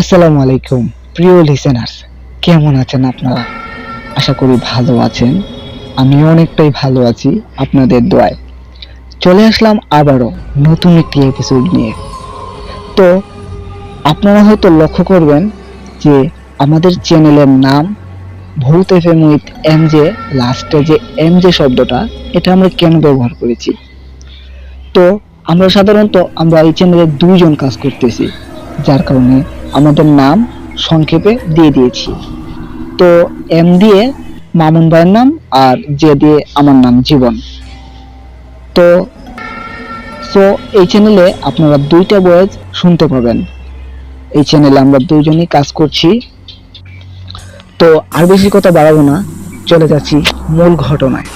আসসালামু আলাইকুম, প্রিয় লিসেনার্স কেমন আছেন আপনারা? আশা করি ভালো আছেন। আমি অনেকটাই ভালো আছি আপনাদের দোয়ায়। চলে আসলাম আবারও নতুন একটি এপিসোড নিয়ে। তো, আপনারা হয়তো লক্ষ্য করবেন যে আমাদের চ্যানেলের নাম ভূত F M with M J লাস্টে যে এম জে শব্দটা, এটা আমরা কেন ব্যবহার করেছি? তো, আমরা সাধারণত আমরা এই চ্যানেলে দুইজন কাজ করতেছি, যার কারণে আমাদের নাম সংক্ষেপে দিয়ে দিয়েছি। তো এম দিয়ে মামুন ভাইয়ের নাম আর জে দিয়ে আমার নাম জীবন। তো সো এই চ্যানেলে আপনারা দুইটা বয়েজ শুনতে পাবেন। এই চ্যানেলে আমরা দুইজনই কাজ করছি। তো আর বেশি কথা বাড়াবো না, চলে যাচ্ছি মূল ঘটনায়।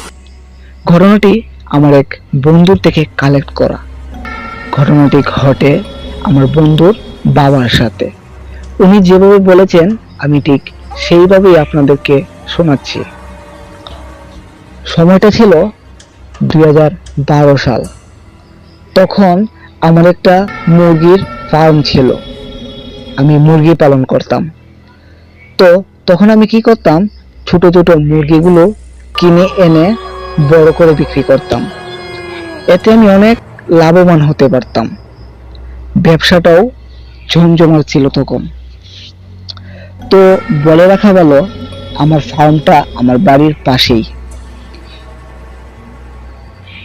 ঘটনাটি আমার এক বন্ধুর থেকে কালেক্ট করা। ঘটনাটি ঘটে আমার বন্ধুর বাবার সাথে। উনি যেভাবে বলেছেন, আমি ঠিক সেইভাবেই আপনাদেরকে শোনাচ্ছি। সময়টা ছিল দু হাজার বারো সাল। তখন আমার একটা মুরগির ফার্ম ছিল। আমি মুরগি পালন করতাম। তো তখন আমি কি করতাম, ছোট ছোট মুরগিগুলো কিনে এনে বড় করে বিক্রি করতাম। এতে আমি অনেক লাভবান হতে পারতাম। ব্যবসাটাও ঝমঝমার ছিল তখন। তো বলে রাখা ভালো আমার ফার্মটা আমার বাড়ির পাশেই।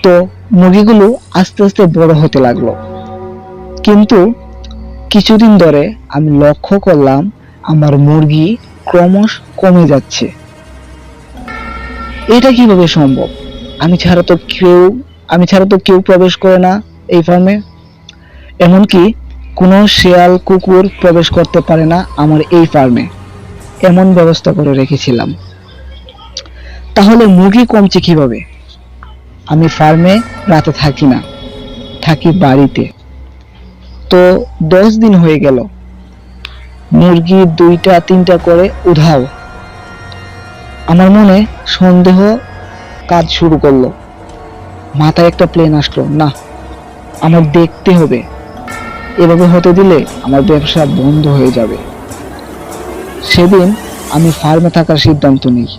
তো মুরগিগুলো আস্তে আস্তে বড় হতে লাগল। কিন্তু কিছুদিন ধরে আমি লক্ষ্য করলাম আমার মুরগি ক্রমশ কমে যাচ্ছে। এটা কীভাবে সম্ভব? আমি ছাড়া তো কেউ, আমি ছাড়া তো কেউ প্রবেশ করে না এই ফার্মে। এমনকি কোনো শেয়াল, কুকুর প্রবেশ করতে পারে না আমার এই ফার্মে। এমন ব্যবস্থা করে রেখেছিলাম। তাহলে মুরগি কমছে কীভাবে? আমি ফার্মে রাতে থাকি না, থাকি বাড়িতে। তো দশ দিন হয়ে গেল। মুরগি দুইটা, তিনটা করে উধাও। আমার মনে সন্দেহ কাজ শুরু করল। মাথায় একটা প্লেন আসলো, না, আমার দেখতে হবে। এভাবে হতে দিলে আমার ব্যবসা বন্ধ হয়ে যাবে। সেদিন আমি ফার্মে থাকার সিদ্ধান্ত নিই।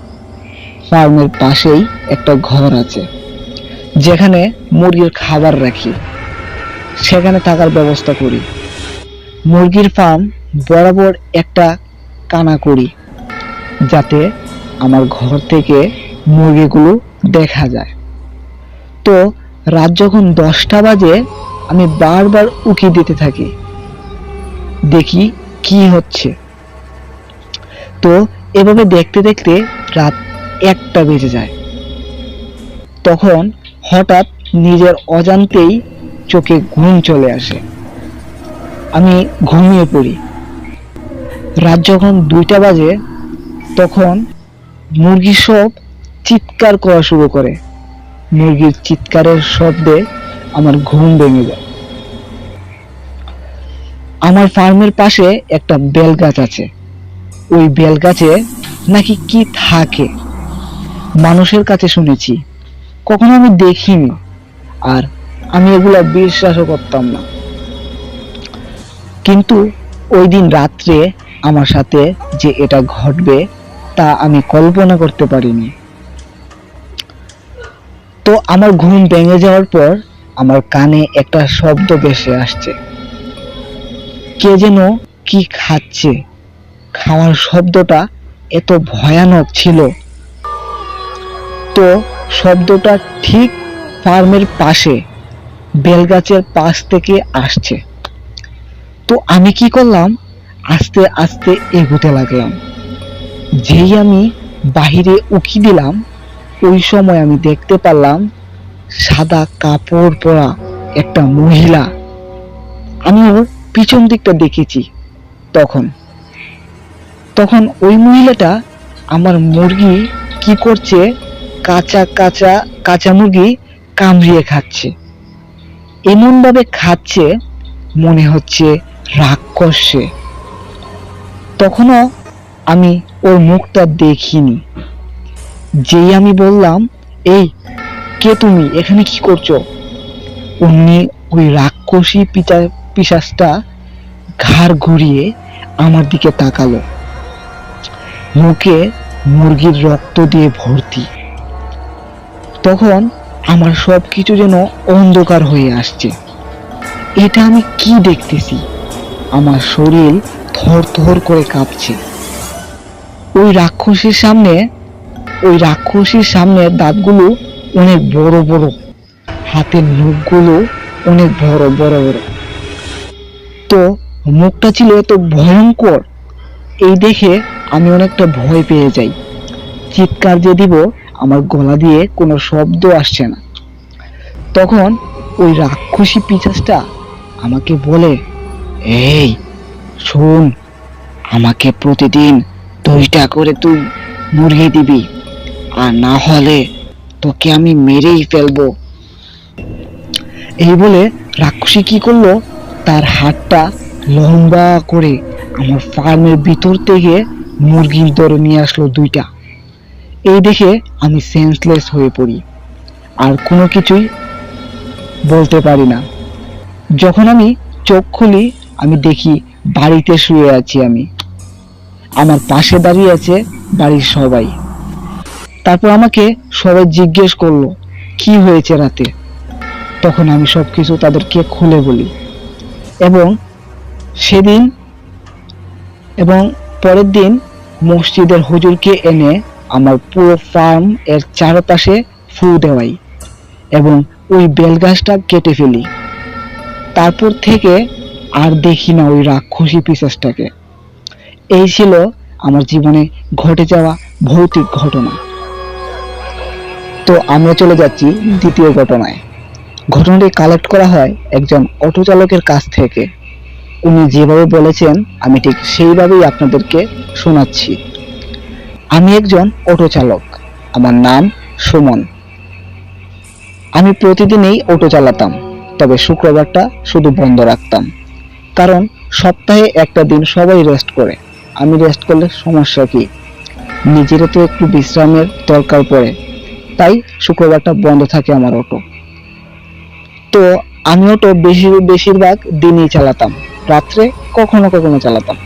ফার্মের পাশেই একটা ঘর আছে, যেখানে মুরগির খাবার রাখি। সেখানে থাকার ব্যবস্থা করি। মুরগির ফার্ম বরাবর একটা কানা করি, যাতে আমার ঘর থেকে মুরগিগুলো দেখা যায়। তো রাত যখন দশটা বাজে, আমি বারবার উকি দিতে থাকি। দেখি কি হচ্ছে। তো এভাবে দেখতে দেখতে রাত একটা বেজে যায়। তখন হঠাৎ নিজের অজান্তেই চোখে ঘুম চলে আসে। আমি ঘুমিয়ে পড়ি। রাত যখন দুইটা বাজে, তখন মুরগি সব চিৎকার করা শুরু করে। মুরগির চিৎকারের শব্দে আমার ঘুম ভেঙে যায়। আমার ফার্মের পাশে একটা বেল গাছ আছে। ওই বেল গাছে নাকি কি থাকে? মানুষের কাছে শুনেছি। কখনো আমি দেখিনি। আর আমি এগুলা বিশ্বাসও করতাম না। কিন্তু ওই দিন রাত্রে আমার সাথে যে এটা ঘটবে, তা আমি কল্পনা করতে পারিনি। তো আমার ঘুম ভেঙে যাওয়ার পর আমার কানে একটা শব্দ ভেসে আসছে। কে যেন কি খাচ্ছে। খাওয়ার শব্দটা এত ভয়ানক ছিল। তো শব্দটা ঠিক ফার্মের পাশে, বেলগাছের পাশ থেকে আসছে। তো আমি কি করলাম? আস্তে আস্তে এগোতে লাগলাম। যেই আমি বাহিরে উকি দিলাম, ওই সময় আমি দেখতে পারলাম সাদা কাপড় পরা একটা মহিলা। আমি ওর পিছন দিকটা দেখেছি তখন। তখন ওই মহিলাটা আমার মুরগি কি করছে? কাঁচা কাঁচা কাঁচা মুরগি কামড়িয়ে খাচ্ছে। এমন ভাবে খাচ্ছে মনে হচ্ছে রাগ করছে। তখনও আমি ওর মুখটা দেখিনি। যেই আমি বললাম, এই, কে তুমি? এখানে কি করছ? অমনি ওই রাক্ষসী পিতা পিশাচটা ঘাড় ঘুরিয়ে আমার দিকে তাকালো। মুখে মুরগির রক্ত দিয়ে ভর্তি। তখন আমার সব কিছু যেন অন্ধকার হয়ে আসছে। এটা আমি কি দেখতেছি? আমার শরীর থর থর করে কাঁপছে। ওই রাক্ষসীর সামনে, ওই রাক্ষসীর সামনে দাঁতগুলো অনেক বড় বড়। হাতের নখগুলো অনেক বড় বড় বড়। তো মুখটা ছিল এত ভয়ঙ্কর। এই দেখে আমি অনেকটা ভয় পেয়ে যাই। চিৎকার যে দিব, আমার গলা দিয়ে কোনো শব্দ আসছে না। তখন ওই রাক্ষসী পিচাসটা আমাকে বলে, এই, শোন, আমাকে প্রতিদিন দুইটা করে তুই মুরগি দিবি, আর না হলে তোকে আমি মেরেই ফেলব। এই বলে রাক্ষসী কি করল? তার হাতটা লম্বা করে আমার ফার্মের ভিতর থেকে মুরগির দরে নিয়ে আসলো দুইটা। এই দেখে আমি সেন্সলেস হয়ে পড়ি। আর কোনো কিছুই বলতে পারি না। যখন আমি চোখ খুলি, আমি দেখি বাড়িতে শুয়ে আছি আমি। আমার পাশে দাঁড়িয়ে আছে বাড়ির সবাই। তারপর আমাকে সবাই জিজ্ঞেস করল, কি হয়েছে রাতে? তখন আমি সবকিছু তাদেরকে খুলে বলি। এবং সেদিন এবং পরের দিন মসজিদের হুজুরকে এনে আমার পুরো ফার্ম এর চারপাশে ফু দেওয়াই এবং ওই বেলগাছটা কেটে ফেলি। তারপর থেকে আর দেখি না ওই রাক্ষসী পিসাসটাকে এই ছিল আমার জীবনে ঘটে যাওয়া ভৌতিক ঘটনা। তো আমরা চলে যাচ্ছি দ্বিতীয় ঘটনায়। ঘটনাটি কালেক্ট করা হয় একজন অটো চালকের কাছ থেকে। উনি যেভাবে বলেছেন, আমি ঠিক সেইভাবেই আপনাদেরকে শোনাচ্ছি। আমি একজন অটো চালক। আমার নাম সুমন। আমি প্রতিদিনই অটো চালাতাম, তবে শুক্রবারটা শুধু বন্ধ রাখতাম। কারণ সপ্তাহে একটা দিন সবাই রেস্ট করে। আমি রেস্ট করলে সমস্যা কি? নিজেরও তো একটু বিশ্রামের দরকার পড়ে। তাই শুক্রবারটা বন্ধ থাকে আমার অটো। তো আমি অটো বেশি বেশিরভাগ দিনই চালাতাম। রাত্রে কখনো কখনো চালাতাম।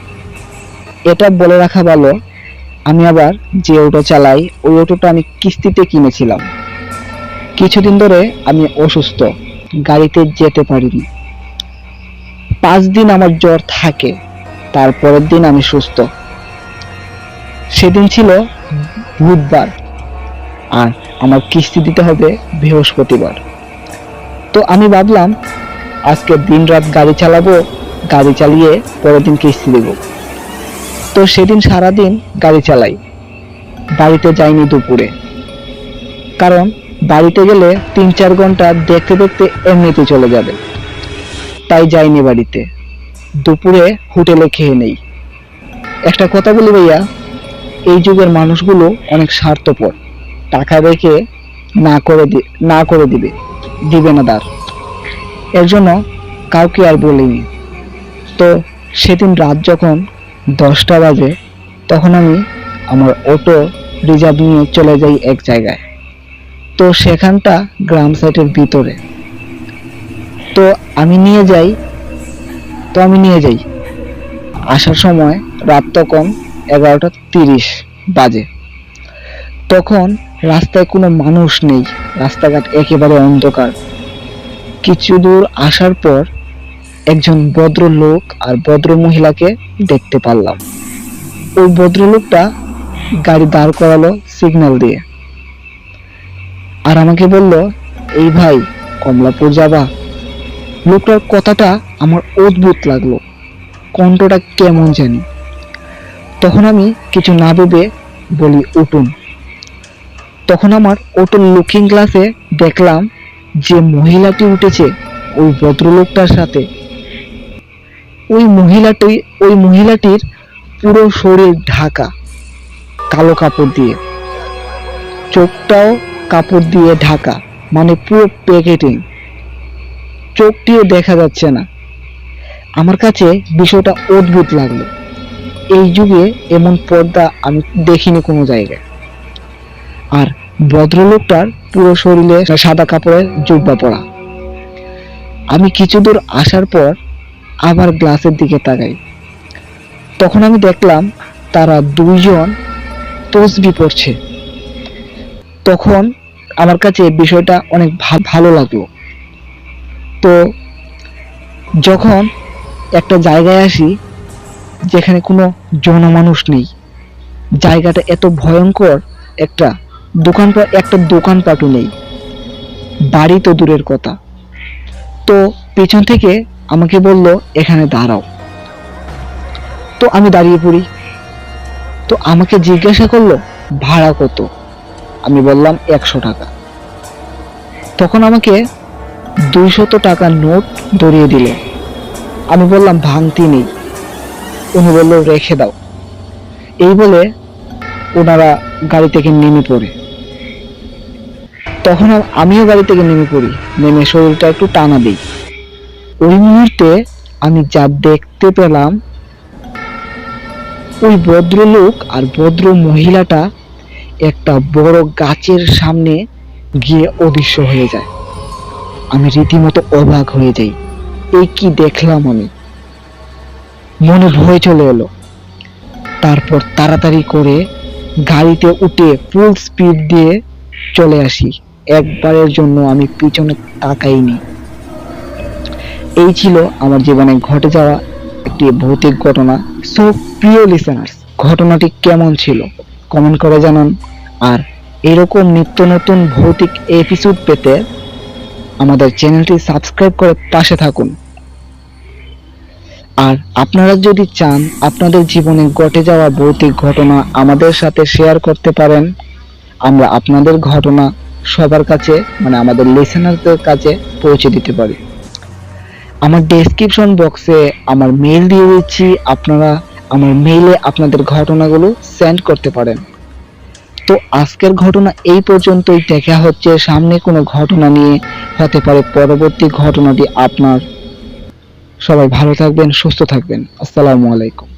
এটা বলে রাখা ভালো, আমি আবার যে অটো চালাই, ওই অটোটা আমি কিস্তিতে কিনেছিলাম। কিছুদিন ধরে আমি অসুস্থ, গাড়িতে যেতে পারিনি। পাঁচ দিন আমার জ্বর থাকে তারপরের দিন আমি সুস্থ। সেদিন ছিল বুধবার, আর আমার কিস্তি দিতে হবে বৃহস্পতিবার। তো আমি ভাবলাম, আজকে দিন রাত গাড়ি চালাবো গাড়ি চালিয়ে পরের দিন কিস্তি দেব। তো সেদিন সারাদিন গাড়ি চালাই। বাড়িতে যাইনি দুপুরে। কারণ বাড়িতে গেলে তিন চার ঘণ্টা দেখতে দেখতে এমনিতে চলে যাবে। তাই যাইনি বাড়িতে। দুপুরে হোটেলে খেয়ে নেই। একটা কথা বলি ভাইয়া, এই যুগের মানুষগুলো অনেক স্বার্থপর। টাকা রেখে না করে না করে দিবে। দিবে না দার এর জন্য কাউকে আর বলিনি। তো সেদিন রাত যখন দশটা বাজে, তখন আমি আমার অটো রিজার্ভ নিয়ে চলে যাই এক জায়গায়। তো সেখানটা গ্রাম সাইটের ভিতরে। তো আমি নিয়ে যাই, তো আমি নিয়ে যাই। আসার সময় রাত তখন এগারোটা তিরিশ বাজে। তখন রাস্তায় কোনো মানুষ নেই, রাস্তাঘাট একেবারে অন্ধকার। কিছু দূর আসার পর একজন ভদ্রলোক আর ভদ্র মহিলাকে দেখতে পারলাম। ওই ভদ্রলোকটা গাড়ি দাঁড় করালো সিগন্যাল দিয়ে। আর আমাকে বলল, এই ভাই, কমলাপুর যাবা? লোকটার কথাটা আমার অদ্ভুত লাগল। কণ্ঠটা কেমন জানি। তখন আমি কিছু না ভেবে বলি, উঠুন। তখন আমার অটোর লুকিং গ্লাসে দেখলাম যে মহিলাটি উঠেছে ওই ভদ্রলোকটার সাথে। ওই মহিলাটি, ওই মহিলাটির পুরো শরীর ঢাকা, কালো কাপড় দিয়ে। চোখটাও কাপড় দিয়ে ঢাকা মানে পুরো প্যাকেটিং। চোখটিও দেখা যাচ্ছে না। আমার কাছে বিষয়টা অদ্ভুত লাগল। এই যুগে এমন পর্দা আমি দেখিনি কোনো জায়গায়। আর ভদ্রলোকটার পুরো শরীরে সাদা কাপড়ের জুব্বা পরা আমি কিছু দূর আসার পর আবার গ্লাসের দিকে তাকাই। তখন আমি দেখলাম তারা দুইজন তসবি পড়ছে। তখন আমার কাছে বিষয়টা অনেক ভালো লাগল। তো যখন একটা জায়গায় আসি, যেখানে কোনো জনমানুষ নেই, জায়গাটা এত ভয়ঙ্কর একটা দোকান একটা দোকানপাটও নেই। বাড়ি তো দূরের কথা। তো পেছন থেকে আমাকে বলল, এখানে দাঁড়াও। তো আমি দাঁড়িয়ে পড়ি। তো আমাকে জিজ্ঞাসা করল, ভাড়া কত? আমি বললাম, একশো টাকা। তখন আমাকে দুইশত টাকার নোট ধরিয়ে দিল। আমি বললাম, ভাঙতি নেই। উনি বলল, রেখে দাও। এই বলে ওনারা গাড়ি থেকে নেমে পড়ে। তখন আমিও গাড়ি থেকে নেমে পড়ি। নেমে শরীরটা একটু টানা দিই। ওই মুহূর্তে আমি যা দেখতে পেলাম, ওই ভদ্রলোক আর ভদ্র মহিলাটা একটা বড় গাছের সামনে গিয়ে অদৃশ্য হয়ে যায়। আমি রীতিমতো অবাক হয়ে যাই, এই কি দেখলাম আমি? মনে ভয় চলে এলো। তারপর তাড়াতাড়ি করে গাড়িতে উঠে ফুল স্পিড দিয়ে চলে আসি। একবারের জন্য আমি পিছনে তাকাইনি। এই ছিল আমার জীবনে ঘটে যাওয়া একটি ভৌতিক ঘটনা। সো প্রিয় লিসেনার্স ঘটনাটি কেমন ছিল? কমেন্ট করে জানান। আর এরকম নিত্য নতুন ভৌতিক এপিসোড পেতে আমাদের চ্যানেলটি সাবস্ক্রাইব করে পাশে থাকুন। আর আপনারা যদি চান আপনাদের জীবনে ঘটে যাওয়া ভৌতিক ঘটনা আমাদের সাথে শেয়ার করতে পারেন, আমরা আপনাদের ঘটনা সবার কাছে মানে আমাদের লিসেনারদের কাছে পৌঁছে দিতে পারি। আমার ডেসক্রিপশন বক্সে আমার মেইল দিয়ে দিচ্ছি। আপনারা আমার মেইলে আপনাদের ঘটনাগুলো সেন্ড করতে পারেন। তো আজকের ঘটনা এই পর্যন্তই। দেখা হচ্ছে সামনে কোনো ঘটনা নিয়ে। হতে পারে পরবর্তী ঘটনাটি আপনার। সবাই ভালো থাকবেন, সুস্থ থাকবেন। আসসালামু আলাইকুম।